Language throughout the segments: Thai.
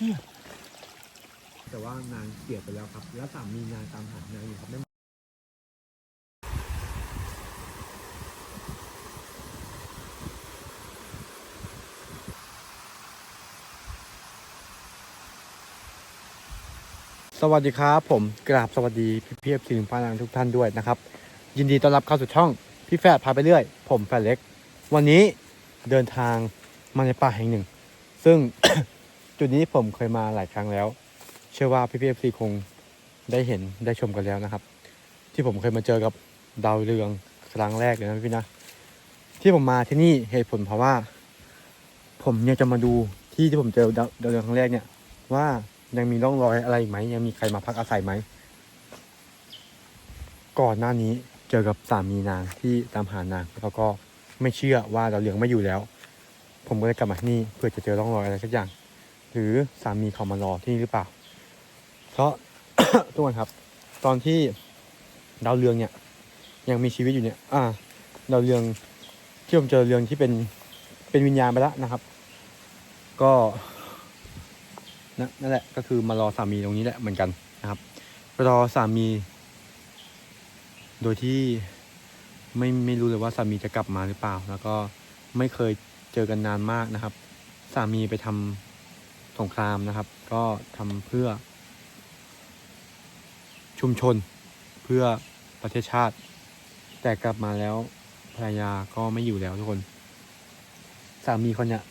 เฮ้ยเชี่ยแต่ว่านางเสียไปแล้วครับ แล้วสามีนางตามหานางอยู่ครับไม่สวัสดีครับ ผมกราบสวัสดีพี่เพียบสิงพานางทุกท่านด้วยนะครับ ยินดีต้อนรับเข้าสู่ช่องพี่แฟดพาไปเรื่อย ผมแฟดเล็ก วันนี้เดินทางมาในป่าแห่งหนึ่ง ซึ่ง จุดนี้ผมเคยมาหลายครั้งแล้ว เชื่อว่าพี่พีเอฟซีคงได้เห็นได้ชมกันแล้วนะครับ ที่ผมเคยมาเจอกับดาวเรืองครั้งแรกเลยนะพี่นะที่ผมมาที่นี่เหตุผลเพราะว่า ผมเนี่ยจะมาดูที่ที่ผมเจอดาวเรืองครั้งแรกเนี่ย ว่ายังมีร่องรอยอะไรไหมยังมีใครมาพักอาศัยไหมก่อนหน้านี้เจอกับสามีนางที่ตามหานางแล้วก็ไม่เชื่อว่าดาวเรืองไม่อยู่แล้ว ผมก็เลยกลับมาที่นี่เพื่อจะเจอร่องรอยอะไรสักอย่าง หรือสามีเขามารอที่นี่หรือเปล่า เพราะทุกคนครับ ตอนที่ดาวเรืองเนี่ย ยังมีชีวิตอยู่เนี่ย อ่าดาวเรืองที่ผมเจอเรืองที่เป็นเป็นวิญญาณไปแล้วนะครับ ก็นะนั่นแหละก็คือมารอสามีตรงนี้แหละเหมือนกันนะครับรอสามี โดยที่ไม่ไม่รู้เลยว่าสามีจะกลับมาหรือเปล่า แล้วก็ไม่เคยเจอกันนานมากนะครับ สามีไปทำส งครามนะครับ ก็ทำเพื่อ ชุมชนเพื่อประเทศชาติ แต่กลับมาแล้วภรรยาก็ไม่อยู่แล้วทุกคน สามีคนเนี้ย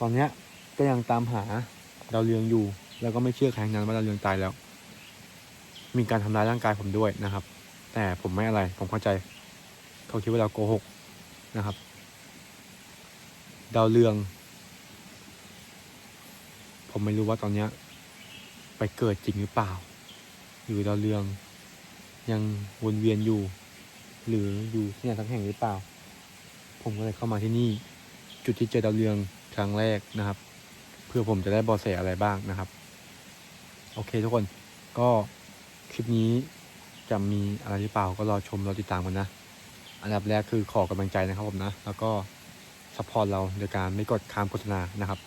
ตอนเนี้ยก็ยังตามหาดาวเรืองอยู่ แล้วก็ไม่เชื่อใครงนั้นว่าดาวเรืองตายแล้ว มีการทำร้ายร่างกายผมด้วยนะครับ แต่ผมไม่อะไร ผมเข้าใจ เขาคิดว่าเราโกหกนะครับ ดาวเรือง ผมไม่รู้ว่าตอนเนี้ย ไปเกิดจริงหรือเปล่าหรือดาวเรือง ยังวนเวียนอยู่ หรืออยู่ที่ไหนสักแห่งหรือเปล่า ผมก็เลยเข้ามาที่นี่ จุดที่เจอดาวเรืองครั้งแรกนะครับ เพื่อผมจะได้บอแสอะไรบ้างนะครับ โอเคทุกคนก็คลิปนี้จะมีอะไรหรือเปล่าก็รอชมรอติดตามกันนะอันดับแรกคือขอกำลังใจนะครับผมนะ แล้วก็ซัพพอร์ตเราโดยการไม่กดข้ามโฆษณานะครับ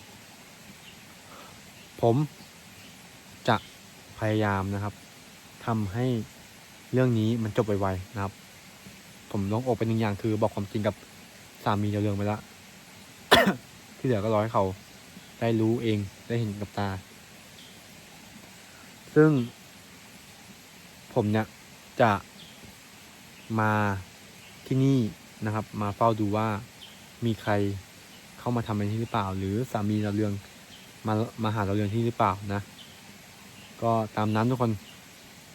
ผมจะพยายามนะครับทำให้เรื่องนี้มันจบไวๆนะครับ ผมลงอกเป็นหนึ่งอย่างคือบอกความจริงกับสามีเรื่องไปละ ที่เหลือก็รอให้เขาได้รู้เองได้เห็นกับตา ซึ่ง ผมเนี่ยจะมาที่นี่นะครับ มาเฝ้าดูว่ามีใครเข้ามาทำอะไรที่หรือเปล่า หรือสามีเราเรือง มามาหาเราเรืองที่หรือเปล่านะ ก็ตามนั้นทุกคน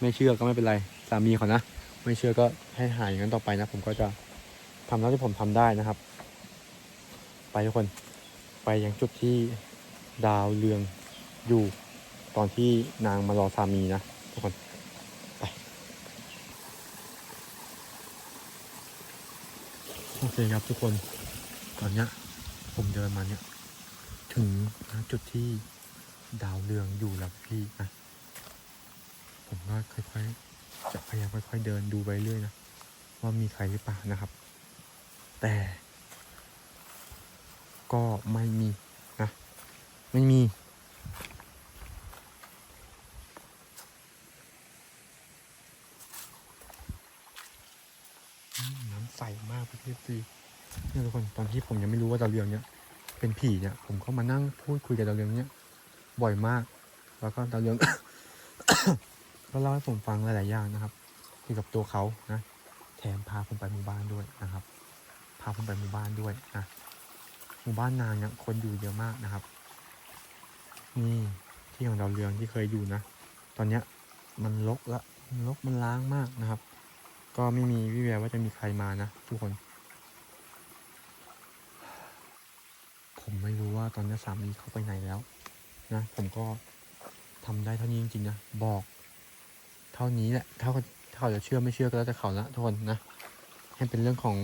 ไม่เชื่อก็ไม่เป็นไรสามีเขานะไม่เชื่อก็ให้หายอย่างนั้นต่อไปนะ ผมก็จะทำเท่าที่ผมทำได้นะครับ ไปทุกคนไปยังจุดที่ดาวเรืองอยู่ตอนที่นางมารอสามีนะทุกคนไปโอเคครับทุกคนตอนเนี้ยผมเดินมาเนี่ย ถึงจุดที่ดาวเรืองอยู่แล้วพี่นะผมก็ค่อยๆ จะพยายามค่อย ๆ เดินดูไปเรื่อยนะว่ามีใครหรือเปล่านะครับ แต่ ก็ไม่มีนะไม่มี น้ำใสมากพี่พี่ซีเนี่ยทุกคนตอนที่ผมยังไม่รู้ว่าดาวเรืองเนี่ย เป็นผีเนี่ยผมก็มานั่งพูดคุยกับดาวเรืองเนี่ยบ่อยมาก แล้วก็ดาวเรืองก็เล่าให้ผมฟังหลาย ๆ อย่างนะครับเกี่ยวกับตัวเขานะ แถมพาผมไปหมู่บ้านด้วยนะครับ พาผมไปหมู่บ้านด้วยนะหมู่บ้านนางเนี่ยคนอยู่เยอะมากนะครับนี่ที่ของดาวเรืองที่เคยอยู่นะ ตอนเนี้ยมันรกละมันรกมันล้างมากนะครับ ก็ไม่มีวิแววว่าจะมีใครมานะทุกคน ผมไม่รู้ว่าตอนนี้สามีเขาไปไหนแล้วนะผมก็ทำได้เท่านี้จริงๆนะบอก เท่านี้แหละถ้าเขาถ้าเขาจะเชื่อไม่เชื่อก็แล้วแต่เขาละทุกคนนะให้เป็นเรื่องของ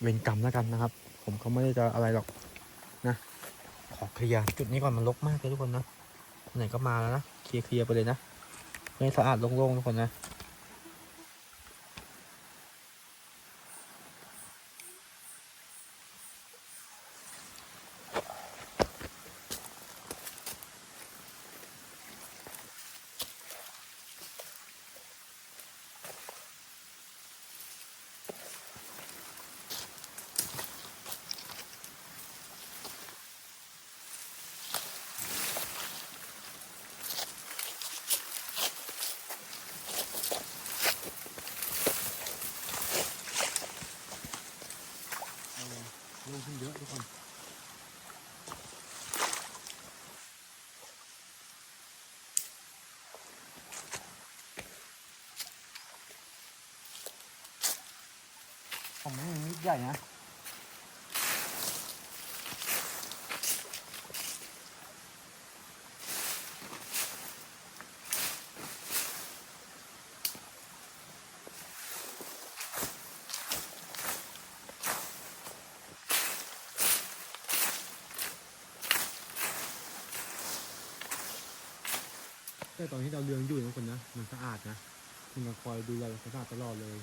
เวรกรรมแล้วกันนะครับ ผมก็ไม่ได้จะอะไรหรอกนะขอเคลียร์จุดนี้ก่อนมันรกมากเลยทุกคนนะไหนก็มาแล้วนะเคลียร์เคลียร์ไปเลยนะให้สะอาดโล่งๆทุกคนนะ น ผมมีมีดใหญ่นะแต่ตอนที่เราวเรืองอยู่นะคนนะมันสะอาดนะคุณก็คอยดูแลสะอาดตลอดเลย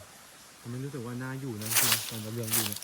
ผมไม่รู้สึกว่าน่าอยู่นะจริงๆตอนเราเรืองอยู่เนี่ย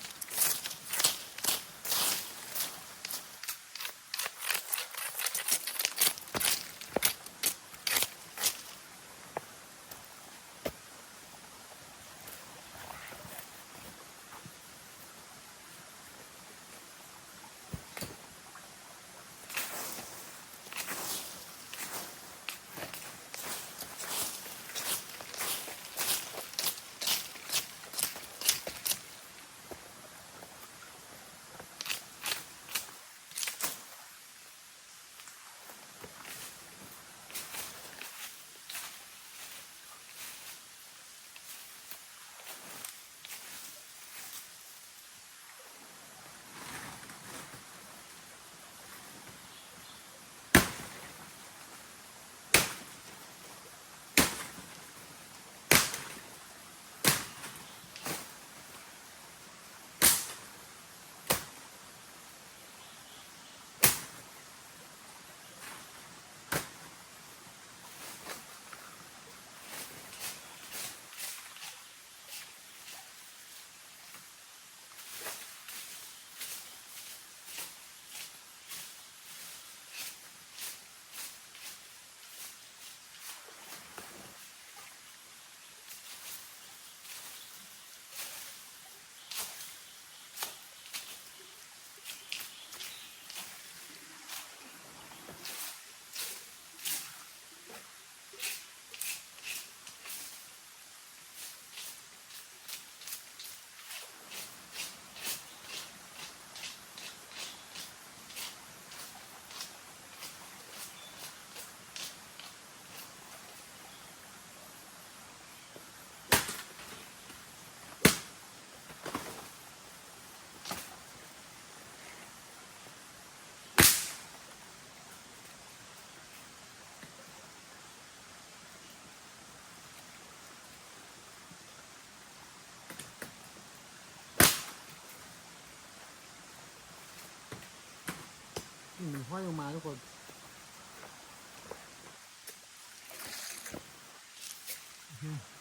มันห้อยลงมาทุกคน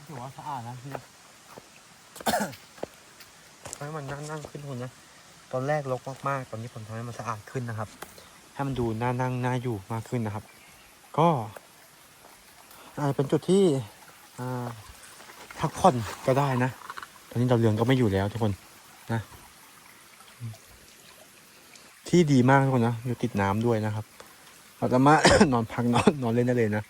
ถือว่าสะอาดนะพี่นะทำให้มันนั่งนั่งขึ้นคนนะ ตอนแรกรกมากๆ ตอนนี้ผมทำให้มันสะอาดขึ้นนะครับ ให้มันดูน่านั่งน่าอยู่มากขึ้นนะครับ ก็อาจจะเป็นจุดที่พักผ่อนก็ได้นะ ตอนนี้ดาวเรืองก็ไม่อยู่แล้วทุกคนนะ ที่ดีมากทุกคนนะอยู่ติดน้ำด้วยนะครับเราจะมานอนพักนอนนอนเล่นได้เลยนะ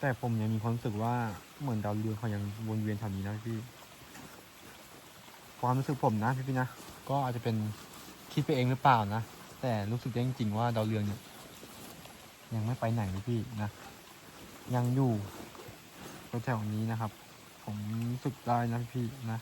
แต่ผมยังมีความรู้สึกว่าเหมือนดาวเรืองเขายังวนเวียนแถวนี้นะพี่ ความรู้สึกผมนะพี่พี่ๆนะ ก็อาจจะเป็นคิดไปเองหรือเปล่านะ แต่รู้สึกได้จริงๆว่าดาวเรืองเนี่ย ยังไม่ไปไหนเลยพี่นะ ยังอยู่แถวๆนี้นะครับผผมรู้สึกได้นะพี่นะ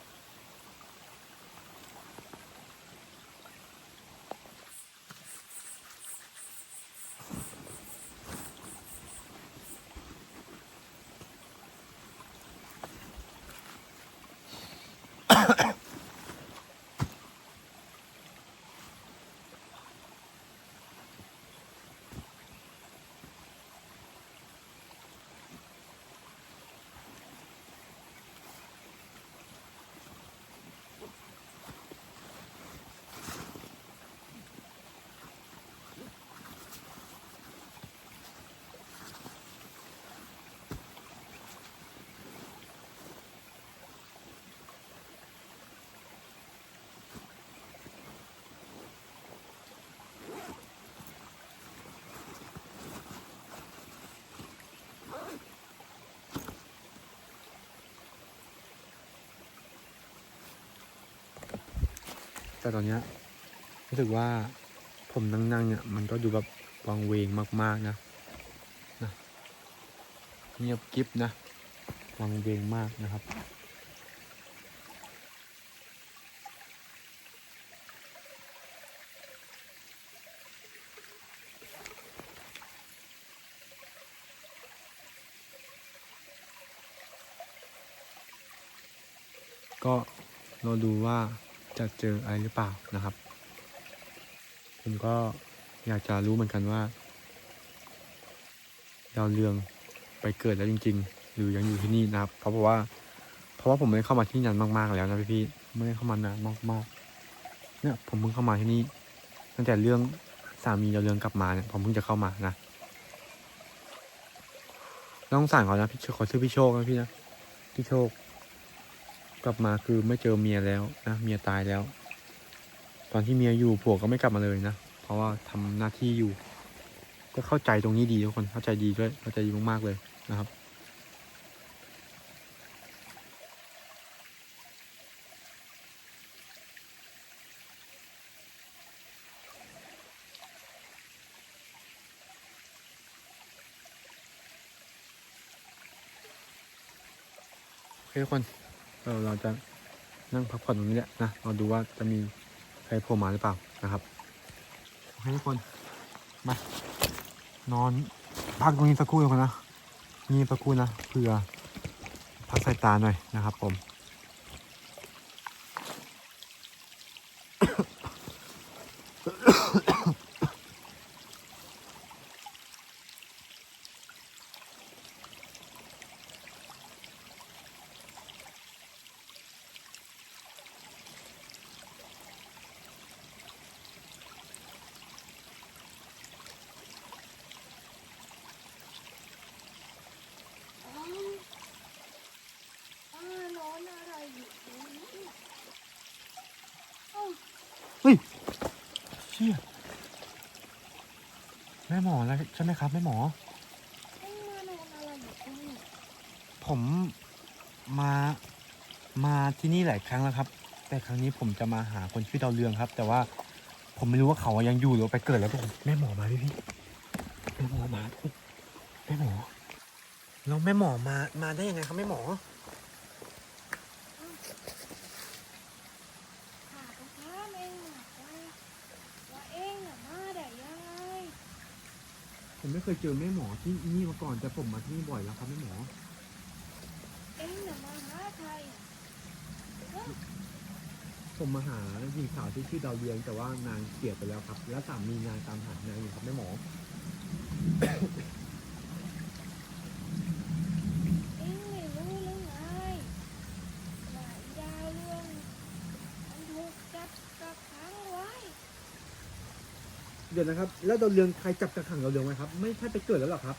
แต่ตอนเนี้ยรู้สึกว่าผมนั่งๆเนี่ยมันก็ดูแบบวังเวงมากๆนะนะเงียบกริบนะวังเวงมากนะครับก็เราดูว่า จะเจออะไรหรือเปล่านะครับ ผมก็อยากจะรู้เหมือนกันว่าดาวเรืองไปเกิดแล้วจริง ๆ หรือยังอยู่ที่นี่นะครับ เพราะว่า เพราะว่าผมไม่ได้เข้ามาที่นี่นานมากๆแล้วนะพี่ๆไม่ได้เข้ามานานมากๆเนี่ยผมเพิ่งเข้ามาที่นี่ตั้งแต่เรื่องสามีดาวเรืองกลับมาเนี่ยผมเพิ่งจะเข้ามานะต้องสั่งเขานะพี่ขอชื่อพี่โชคนะพี่นะพี่โชค กลับมาคือไม่เจอเมียแล้วนะเมียตายแล้ว ตอนที่เมียอยู่ผัวก็ไม่กลับมาเลยนะ เพราะว่าทำหน้าที่อยู่ ก็เข้าใจตรงนี้ดีทุกคนเข้าใจดีด้วยเข้าใจดีมากๆเลยนะครับโอเคทุกคน เราเราจะนั่งพักผ่อนตรงนี้แหละนะเราดูว่าจะมีใครโผล่มาหรือเปล่านะครับโอเคทุกคนมานอนพักตรงนี้สักครู่ทุกคนนะนี่สักครู่นะเผื่อพักสายตาหน่อยนะครับผม อ้าวป้านอนอะไรอยู่ตรงนี้เอ้า เชี่ยแม่หมอแล้วใช่ไหมครับแม่หมอเอ็งมานอนอะไรอยู่ตรงนี้ผมมามาที่นี่หลายครั้งแล้วครับ แต่ครั้งนี้ผมจะมาหาคนชื่อดาวเรืองครับ แต่ว่าผมไม่รู้ว่าเขายังอยู่หรือไปเกิดแล้วผมแม่หมอมาพี่พี่แม่หมอมาแม่หมอแล้วแม่หมอมามาได้ยังไงครับแม่หมอ ข้าก็ถามเอ็งน่ะว่าว่าเอ็งน่ะมาได้ยังไง ผมไม่ เคยเจอแม่หมอที่นี่มาก่อนแต่ผมมาที่นี่บ่อยแล้วครับแม่หมอ เอ็งน่ะมาหาใครผมมาหาหญิงสาวที่ชื่อดาวเรืองแต่ว่านางเสียไปแล้วครับ แล้วสามีนางตามหานางอยู่ครับแม่หมอ เอ็งไม่รู้หรือไงว่าอีดาวเรืองมันถูกจับกักขังไว้ เดี๋ยวนะครับ แล้วดาวเรืองใครจับกระขังดาวเรืองไว้ครับ ไม่ใช่ไปเกิดแล้วหรอครับ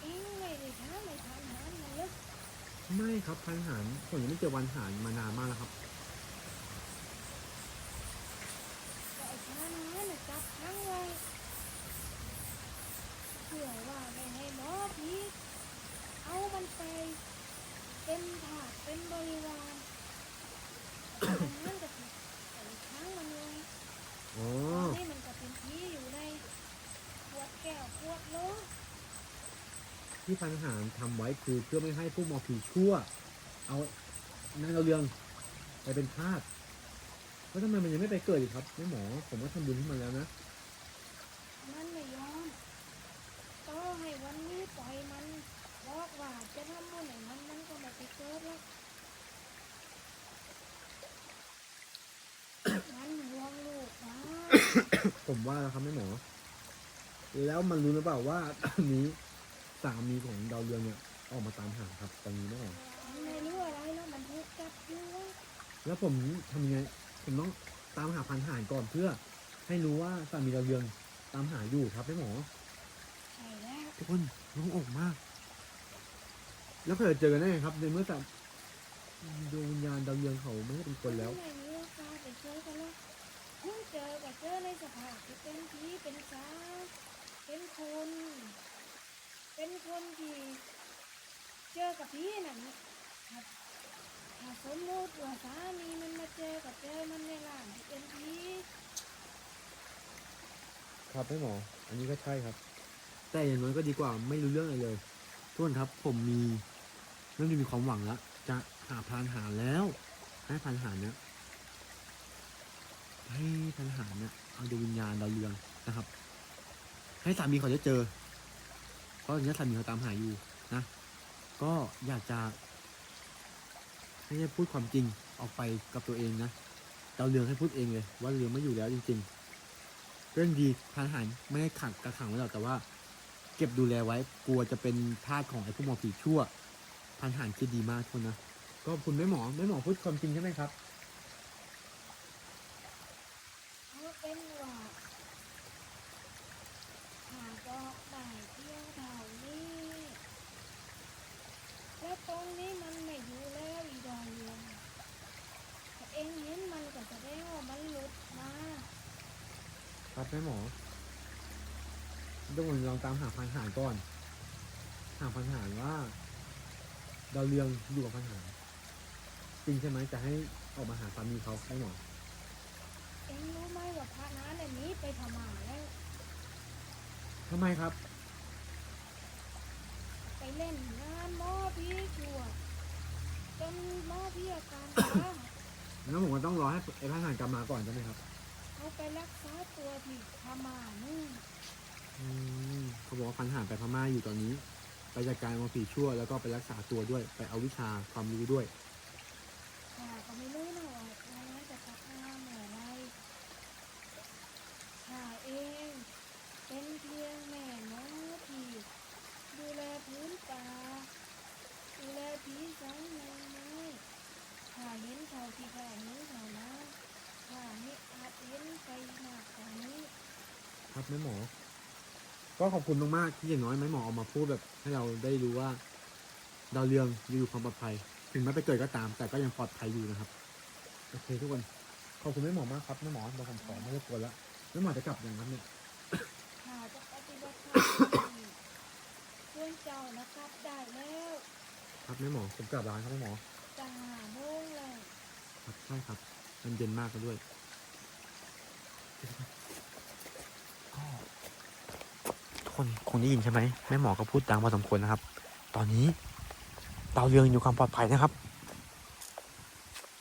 เอ็งไม่ได้ถามไม่ทันนั้นนะลึกไม่ครับพันหารผมยังไม่เจอวันหารมานานมากแล้วครับ แต่ไอ้ทหารน่ะจับขังไว้เพื่อว่าไม่ให้หมอผีเอามันไป เป็นถาสเป็นบริวารดังนั้นก็ถูกใส่ค้างมันเลย อ๋อ ตอนนี้ มันก็เป็นผีอยู่ในขวดแก้วขวดโหลพี่ที่พันหารทำไว้คือเพื่อไม่ให้ผู้หมอผีชั่ว เอานางดาวเรืองไปเป็นทาสแล้วทำไมมันยังไม่ไปเกิดอีกครับแม่หมอ ผมก็ทำบุญให้มันแล้วนะมันไม่ยอมต่อให้วันนี้ปล่อยมันบอกว่าจะทำบุญให้มันมันก็ไม่ไปเกิดแล้วมันห่วงลูกนะผมว่าแล้วครับแม่หมอ แล้วมันรู้หรือเปล่าว่าตอนนี้ สามีของดาวเรืองเนี่ยออกมาตามหาครับตอนนี้แม่หมอมันไม่รู้อะไรแล้วมันถูกจับอยู่แล้วผมทำยังไงผมต้องตามหาพันหารก่อนเพื่อ ให้รู้ว่าสามีดาวเรืองตามหาอยู่ครับแม่หมอใช่แล้วทุกคนโล่งอกมาก แล้วเขาจะเจอกันได้ไงครับในเมื่อแต่ดวงวิญญาณดาวเรืองเขาไม่ได้เป็นคนแล้วไม่มีโอกาสไปเจอกันแล้วเพิ่งเจอกับเจอในสภาพที่เป็นผีเป็นสาวเป็นคน เป็นคนที่เจอ กับผีนั่นนะครับถ้าสมมติว่าสามีมันมาเจอกับเจอมันในร่างที่เป็นผีครับแม่หมอ อันนี้ก็ใช่ครับ แต่อย่างน้อยก็ดีกว่าไม่รู้เรื่องอะไรเลยทุกคนครับผมมีเรื่องที่มีความหวังแล้ว จะหาพรานหารแล้วให้พรานหารเนี่ยให้พรานหารเนี่ยเอาดวงวิญญาณดาวเรืองนะครับ ให้สามีเขาได้เจอเพราะตอนนี้สามีเขาตามหาอยู่นะ ก็อยากจะให้พูดความจริงออกไปกับตัวเองนะดาวเรืองให้พูดเองเลย ว่าเรืองไม่อยู่แล้วจริง ๆ เรื่องดีทานหารไม่ได้ขังกระขังไว้หรอกแต่ว่า เก็บดูแลไว้กลัวจะเป็นทาสของไอ้พวกหมอผีชั่วทานหารคิดดีมากทุกคนนะก็คุณแม่หมอแม่หมอพูดความจริงใช่ไหมครับ เอาเป็นว่าหาบอกได้เพียงเท่านี้ และตรงนี้มันไม่อยู่แล้วอีดอนเรืองถ้าเองเห็นมันก็แสดงว่ามันหลุดมา ครับแม่หมอต้ องลองตามหาพันหารก่อน หาพันหารว่าดาวเรืองอยู่กับพันหารจริงใช่ไหมจะให้ออกมาหาสามีเขาแม่หมอเองรู้ไหมว่าพระน้าเนี่ยหนีไปพม่าแล้วทำไมครับ ไปเล่นงานหมอพี่ชั่วจนหมอพี่อาการสาหัสงั้นผมก็ต้องรอให้ไอ้พันหารกลับมาก่อนใช่ไหมครับ เขาไปรักษาตัวที่พม่านู่นอืม เขาบอกว่าพันหารไปพม่าอยู่ตอนนี้ ไปจัดการหมอผีชั่ว แล้วก็ไปรักษาตัวด้วย ไปเอาวิชาความรู้ด้วยข้าก็ไม่รู้นะว่าวันนั้นจะกลับมาเมื่อไรข้าเอง เป็นเพียงแม่หมอที่ดูแลพื้นป่าดูแลผีสางนางไม้ข้าเห็นเท่าที่ข้าเห็นเท่านั้นข้าไม่อาจเห็นไปมากกว่านี้ครับแม่หมอ ก็ขอบคุณมากๆที่อย่างน้อยแม่หมอออกมาพูดแบบ ให้เราได้รู้ว่า ดาวเรืองอยู่ความปลอดภัย ถึงแม้ไปเกิดก็ตาม แต่ก็ยังปลอดภัยอยู่นะครับโอเคทุกคน ขอบคุณแม่หมอมากครับแม่หมอเราผมขอไม่รบกวนแล้วแม่หมอจะกลับยังครับเนี่ยข้าจะปฏิบัติธรรมเพื่อนเจ้านะครับได้แล้วครับแม่หมอผมกลับร้านครับแม่หมอจะหาโมงแล้วครับใช่ครับ มันเย็นมากแล้วด้วยก็ ทุกคนคงได้ยินใช่ไหมแม่หมอก็พูดดังพอสมควรนะครับ ตอนนี้ดาวเรืองอยู่ความปลอดภัยนะครับ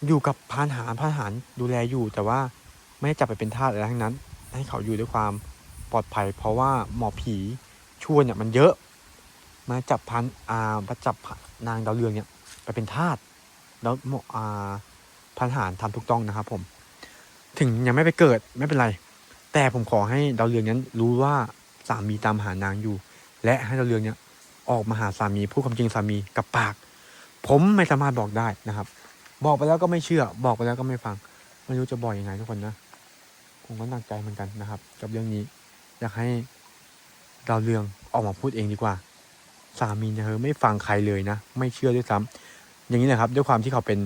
อยู่กับพานหารพานหารดูแลอยู่ แต่ว่าไม่ได้จับไปเป็นทาสอะไรทั้งนั้น ให้เขาอยู่ด้วยความปลอดภัย เพราะว่าหมอผีชั่วเนี่ยมันเยอะ มาจับพันอ่ามาจับนางดาวเรืองเนี่ยไปเป็นทาสแล้วหมออ่าพันหารทำถูกต้องนะครับ ผม ถึงยังไม่ไปเกิดไม่เป็นไร แต่ผมขอให้ดาวเรืองนั้นรู้ว่า สามีตามหานางอยู่ และให้ดาวเรืองเนี่ยออกมาหาสามีพูดความจริงสามีกับปาก ผมไม่สามารถบอกได้นะครับ บอกไปแล้วก็ไม่เชื่อ บอกไปแล้วก็ไม่ฟัง ไม่รู้จะบอกยังไงทุกคนนะผมก็หนักใจเหมือนกันนะครับ กับเรื่องนี้ อยากให้ดาวเรืองออกมาพูดเองดีกว่า สามีเธอไม่ฟังใครเลยนะ ไม่เชื่อด้วยซ้ำอย่างนี้นะครับ ด้วยความที่เขาเป็น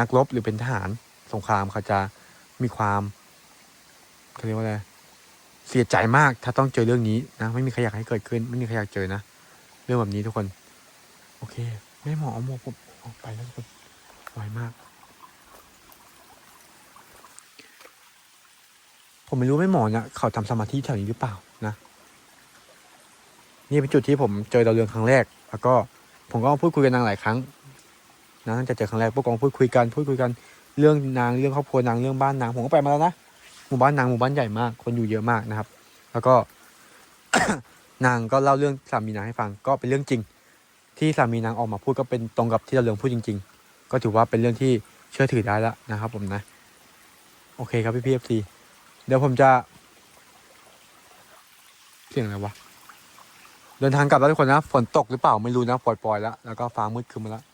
นักรบหรือเป็นทหารสงครามเขาจะมีความเขาเรียกว่าอะไร เสียใจมากถ้าต้องเจอเรื่องนี้นะไม่มีใครอยากให้เกิดขึ้น ไม่มีใครอยากเจอนะ เรื่องแบบนี้ทุกคน โอเคแม่หมอเอาหมวกผมออกไปแล้วทุกคนไวมาก ผมไม่รู้แม่หมอเนี่ยเขาทำสมาธิแถวนี้หรือเปล่านะ นี่เป็นจุดที่ผมเจอดาวเรืองครั้งแรก แล้วก็ผมก็พูดคุยกับนางหลายครั้งนะตั้งแต่เจอครั้งแรกพวกกองพูดคุยกันพูดคุยกันเรื่องนางเรื่องครอบครัวนางเรื่องบ้านนางผมก็ไปมาแล้วนะ หมู่บ้านนางหมู่บ้านใหญ่มาก คนอยู่เยอะมากนะครับ แล้วก็นางก็เล่าเรื่องสามีนางให้ฟังก็เป็นเรื่องจริง ที่สามีนางออกมาพูดก็เป็นตรงกับที่เราเรืองพูดจริง ๆ ก็ถือว่าเป็นเรื่องที่เชื่อถือได้แล้วนะครับ ผมนะ โอเคครับพี่พีเอฟซีเดี๋ยวผมจะเสียงอะไรวะเดินทางกลับแล้วทุกคนนะฝนตกหรือเปล่าไม่รู้นะปล่อยๆแล้วแล้วก็ฟ้ามืดครึ้มมาแล้ว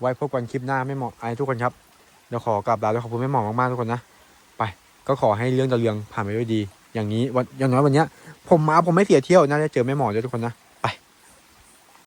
ไว้พบกันคลิปหน้าไม่เหมาะไอ้ทุกคนครับเดี๋ยวขอกลับลาแล้วขอบคุณไม่เหมาะมากๆทุกคนนะ ก็ขอให้เรื่องตะเรืองผ่านไปด้วยดี อย่างนี้วันอย่างน้อยวันเนี้ย ผมมาผมไม่เสียเที่ยวน่าจะเจอแม่หมอด้วยทุกคนนะ